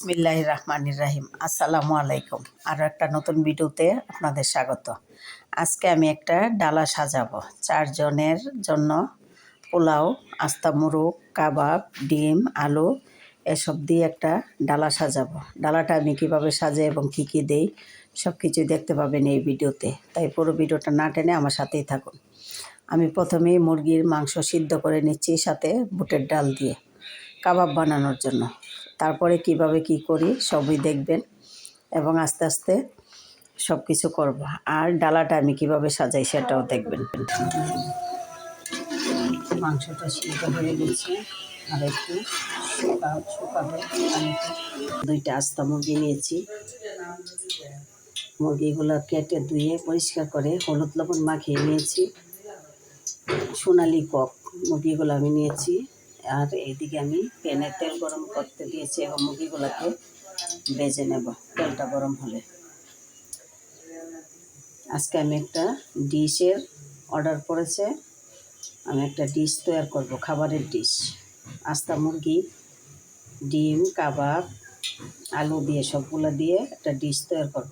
বিসমিল্লাহ রহমানির রাহিম। আসসালামু আলাইকুম। আরও একটা নতুন ভিডিওতে আপনাদের স্বাগত। আজকে আমি একটা ডালা সাজাবো। চারজনের জন্য পোলাও, আস্তা মুরগ, কাবাব, ডিম, আলু এসব দিয়ে একটা ডালা সাজাবো। ডালাটা আমি কীভাবে সাজাই এবং কী কী দেই সব কিছু দেখতে পাবেন এই ভিডিওতে। তাই পুরো ভিডিওটা না টেনে আমার সাথেই থাকুন। আমি প্রথমেই মুরগির মাংস সিদ্ধ করে নিচ্ছি সাথে বুটের ডাল দিয়ে। কাবাব বানানোর জন্য। তারপরে কীভাবে কি করি সবই দেখবেন এবং আস্তে আস্তে সব কিছু করব। আর ডালাটা আমি কীভাবে সাজাই সেটাও দেখবেন। মাংসটা সিদ্ধ হয়ে গেছে। আর একটু শুকা শুকাবে। দুইটা আস্তা মুরগি নিয়েছি। মুরগিগুলো কেটে ধুয়ে পরিষ্কার করে হলুদ লবণ মাখিয়ে নিয়েছি। সোনালি কক মুরগিগুলো আমি নিয়েছি। আর এইদিকে আমি প্যানে তেল গরম করতে দিয়েছি এবং মুরগিগুলোকে ভেজে নেব, তেলটা গরম হলে। আজকে আমি একটা ডিশের অর্ডার করেছে, আমি একটা ডিশ তৈরি করব, খাবারের ডিশ। আস্তা মুরগি, ডিম, কাবাব, আলু দিয়ে সবগুলো দিয়ে একটা ডিশ তৈরি করব।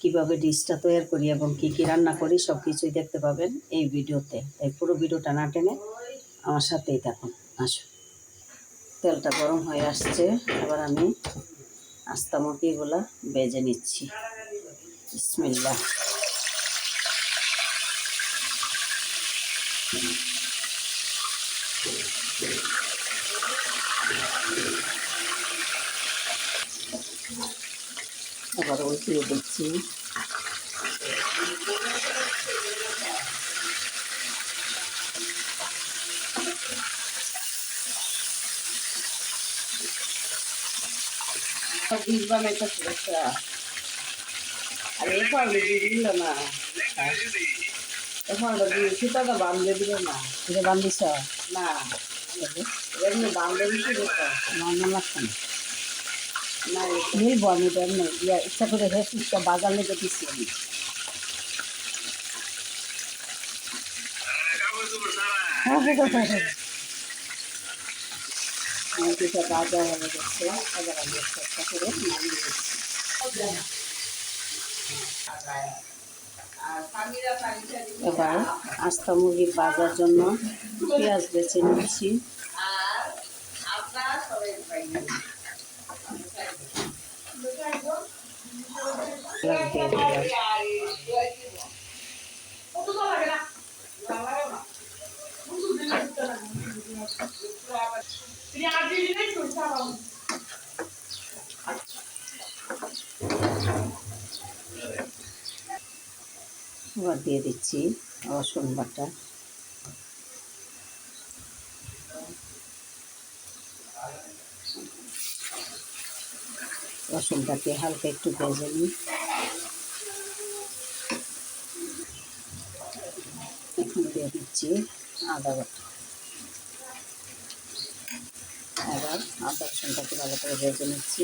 কীভাবে ডিশটা তৈরি করি এবং কী কী রান্না করি সব কিছুই দেখতে পাবেন এই ভিডিওতে। এই পুরো ভিডিওটা না টেনে আমার সাথেই থাকুন, আসুন। তেলটা গরম হয়ে আসছে, এবার আমি আস্তা মুরগিগুলো বেজে নিচ্ছি। বিসমিল্লা এবার উল্টিয়ে দিচ্ছি। আর এই ফলটা দিয়ে দিল না এই ফলটা দিয়ে সুতাটা বান্ধে দিল না এটা বান্ধিস না এমনি বান্ধে দিচ্ছি দেখো আমার না ইচ্ছা করে হেসুসটা বাজার লেগে দিচ্ছি আমি হ্যাঁ হ্যাঁ হ্যাঁ মুরগিটা ভাজা হয়ে গেছে এবার আমি একটা করে নামিয়ে দিচ্ছি এবার আস্তা মুরগি ভাজার জন্য পেঁয়াজ বেছে নিচ্ছি। দিয়ে দিলাম এবার দিয়ে দিচ্ছি রসুন বাটা। রসুনটাকে হালকা একটু ভেজে নিই। এখন দিয়ে দিচ্ছি আদা বাটা। এবার আদা রসুনটাকে ভালো করে ভেজে নিচ্ছি।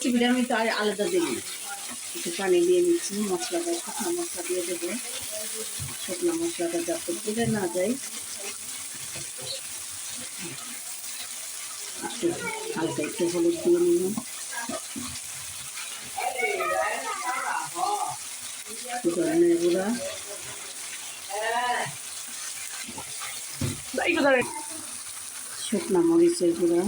চিবিটা আমি তো আর আলাদা দিই একটু পানি দিয়ে নিচ্ছি মশলাটা শুকনো মশলা দিয়ে দেবো। শুকনো মশলাটা যাতে পুড়ে না যায়। একটু হালকা একটু হলুদ দিয়ে নিলাম ধরনের গুঁড়া। শুকনো মরিচের গুঁড়া।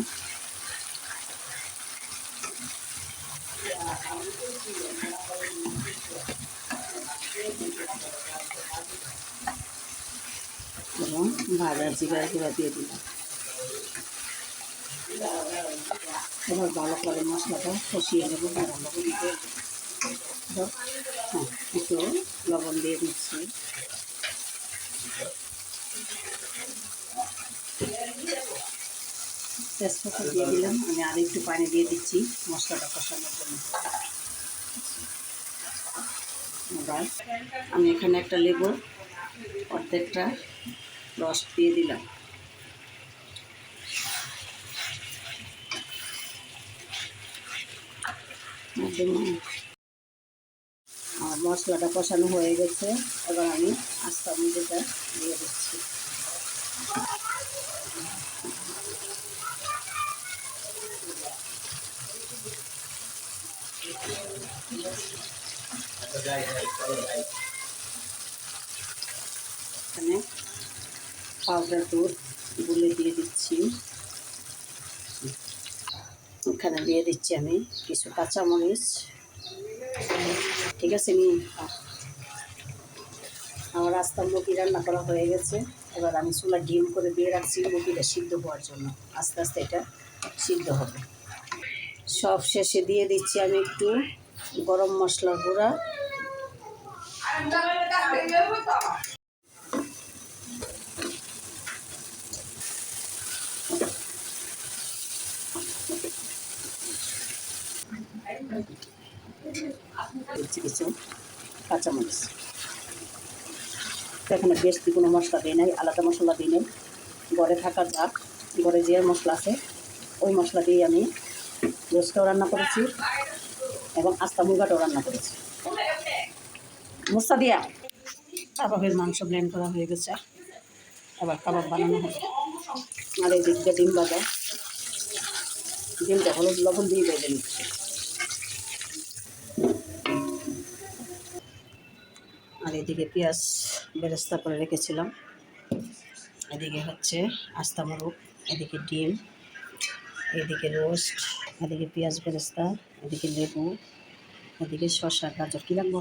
এবং ভাজা জিরার গুঁড়া দিয়ে দিলাম। এবার ভালো করে মশলাটা কষিয়ে নেব ভালো দিয়ে হ্যাঁ একটু লবণ দিয়ে দিচ্ছি। তেজপাতা দিয়ে দিলাম। আমি আর একটু পানি দিয়ে দিচ্ছি মশলাটা কষানোর জন্য। এবার আমি এখানে একটা লেবু অর্ধেকটা রস দিয়ে দিলাম। আর মশলাটা কষানো হয়ে গেছে। এবার আমি আস্তা মুরগিটা দিয়ে দিচ্ছি। এখানে পাউডার দুধ গুলে দিয়ে দিচ্ছি। এখানে দিয়ে দিচ্ছি আমি কিছু কাঁচামরিচ। ঠিক আছে নি। আমার আস্তা মুরগি রান্না করা হয়ে গেছে। এবার আমি চুলা ডিম করে দিয়ে রাখছি, মুরগিটা সিদ্ধ হওয়ার জন্য। আস্তে আস্তে এটা সিদ্ধ হবে। সব শেষে দিয়ে দিচ্ছি আমি একটু গরম মশলার গুঁড়া। কিছু কাঁচামরিচ এখানে বেশি কোনো মশলা দিই নাই, আলাদা মশলা দিই নাই। ঘরে থাকা যা ঘরে যে মশলা আছে, ওই মশলা দিয়ে আমি রোস্টটাও রান্না করেছি এবং আস্তা মুরগাটাও রান্না করেছি। মুস্তা দিয়া। কাবাবের মাংস ব্লেন্ড করা হয়ে গেছে। এবার কাবাব বানানো হবে। আর এই দিক দিয়ে ডিম বাজা ডিমটা হলুদ লবণ দিয়ে বেজে নিচ্ছি। আর এদিকে পেঁয়াজ বেরেস্তা করে রেখেছিলাম। এদিকে হচ্ছে আস্তা মুরগ এদিকে ডিম, এদিকে রোস্ট, এদিকে পেঁয়াজ বেরেস্তা, এদিকে লেবু, এদিকে শসা, গাজর। কী লাগবো?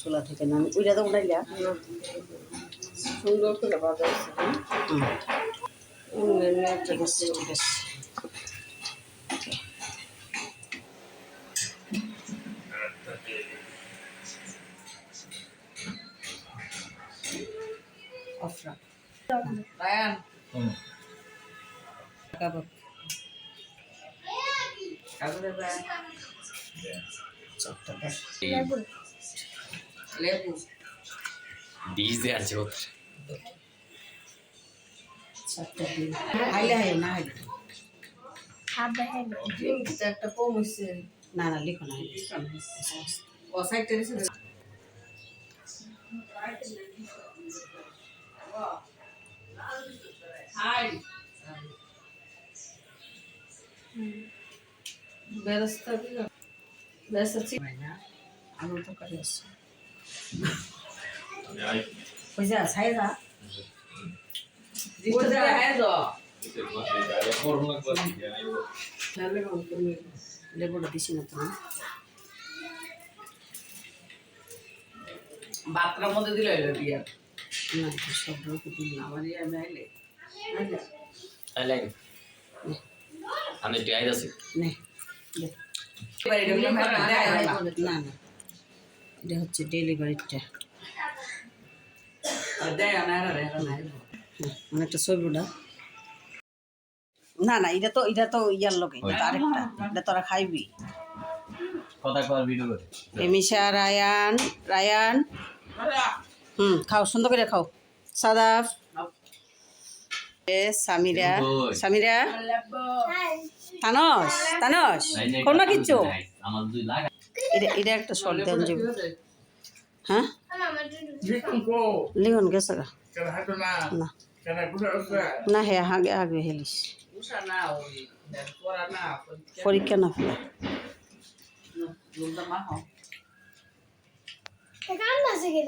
চুলা থেকে নামি ওইটা তো উঠাইলা সুন্দর করে বাজা হুম ঠিক আছে ঠিক আছে। অফরা। রায়ান। কাবাব লেবু ডিজে আছে ওর না না না লিখো না ও সাইডটা দিছে হাই। বেরস্তা দিল ওই যা ছাই যা ওটা হাই দাও লেবুটা দিছি না তুমি বাতরার মধ্যে দিলে হইল দিয়া না সব রকম দিন আমার ইয়ে আমি আইলে। আমি একটু আইদ আছে নে দে। এবার এটা হলো মেরা দেয় না। না না। এটা হচ্ছে ডেলিভারিটা। দেয় না রে রে না মানে ছবিটা না না এটা তো এটা তো ইয়ার লোকে আরেকটা। এটা তোরা খাইবি। কথা কর ভিডিও করে। এমিশা রায়ান রায়ান। হুম খাও সুন্দর করে খাও। সাদাফ। এ সামিরা। সামিরা। তানস তানস কোন না কিচ্ছু? এটা এটা একটা শর্ট দেন যে হ্যাঁ? লিখন গেছে গা না? না। হে আগে আগে হেলিস। পরীক্ষা। না ফেলা লুন্দা মা শিখে